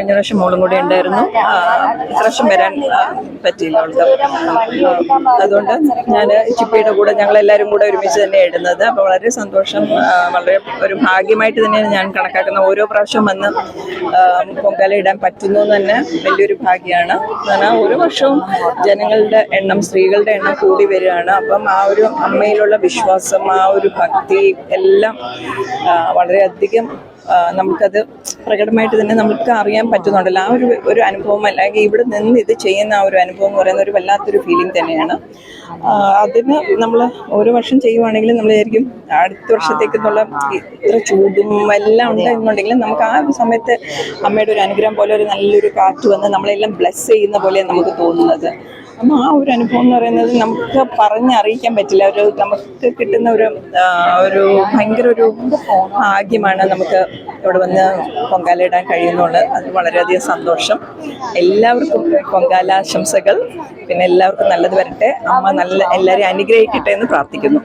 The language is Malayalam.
കഴിഞ്ഞ പ്രാവശ്യം മോളും കൂടെ ഉണ്ടായിരുന്നു. ഇപ്രാവശ്യം വരാൻ പറ്റിയില്ല അതുകൊണ്ട് ഞാൻ ചിപ്പിയുടെ കൂടെ ഞങ്ങളെല്ലാവരും കൂടെ ഒരുമിച്ച് തന്നെ ഇടുന്നത്. അപ്പോൾ വളരെ സന്തോഷം. വളരെ ഒരു ഭാഗ്യമായിട്ട് തന്നെയാണ് ഞാൻ കണക്കാക്കുന്ന ഓരോ പ്രാവശ്യം വന്ന് പൊങ്കാല ഇടാൻ പറ്റുന്നു തന്നെ വലിയൊരു ഭാഗ്യമാണ് കാരണം ഒരു വർഷവും ജനങ്ങളുടെ എണ്ണം സ്ത്രീകളുടെ എണ്ണം കൂടി വരികയാണ്. അപ്പം ആ ഒരു അമ്മയിലുള്ള വിശ്വാസം ആ ഒരു ഭക്തി എല്ലാം വളരെയധികം നമുക്കത് പ്രകടമായിട്ട് തന്നെ നമുക്ക് അറിയാൻ പറ്റുന്നുണ്ടല്ലോ. ആ ഒരു ഒരു അനുഭവം അല്ലെങ്കിൽ ഇവിടെ നിന്ന് ഇത് ചെയ്യുന്ന ആ ഒരു അനുഭവം എന്ന് പറയുന്ന ഒരു വല്ലാത്തൊരു ഫീലിംഗ് തന്നെയാണ്. അതിന് നമ്മൾ ഓരോ വർഷം ചെയ്യുവാണെങ്കിലും നമ്മൾ ആയിരിക്കും അടുത്ത വർഷത്തേക്ക് എന്നുള്ള ഇത്ര ചൂടും എല്ലാം ഉണ്ട് എന്നുണ്ടെങ്കിലും നമുക്ക് ആ ഒരു സമയത്ത് അമ്മയുടെ ഒരു അനുഗ്രഹം പോലെ ഒരു നല്ലൊരു കാറ്റ് വന്ന് നമ്മളെല്ലാം ബ്ലെസ് ചെയ്യുന്ന പോലെയാണ് നമുക്ക് തോന്നുന്നത്. അപ്പം ആ ഒരു അനുഭവം എന്ന് പറയുന്നത് നമുക്ക് പറഞ്ഞറിയിക്കാൻ പറ്റില്ല. ഒരു നമുക്ക് കിട്ടുന്ന ഒരു ഒരു ഭയങ്കര ഒരു ഭാഗ്യമാണ് നമുക്ക് ഇവിടെ വന്ന് പൊങ്കാലയിടാൻ കഴിയുന്നുള്ളത്. അത് വളരെയധികം സന്തോഷം. എല്ലാവർക്കും പൊങ്കാല ആശംസകൾ പിന്നെ എല്ലാവർക്കും നല്ലത് വരട്ടെ. അമ്മ നല്ല എല്ലാവരെയും അനുഗ്രഹിക്കട്ടെ എന്ന് പ്രാർത്ഥിക്കുന്നു.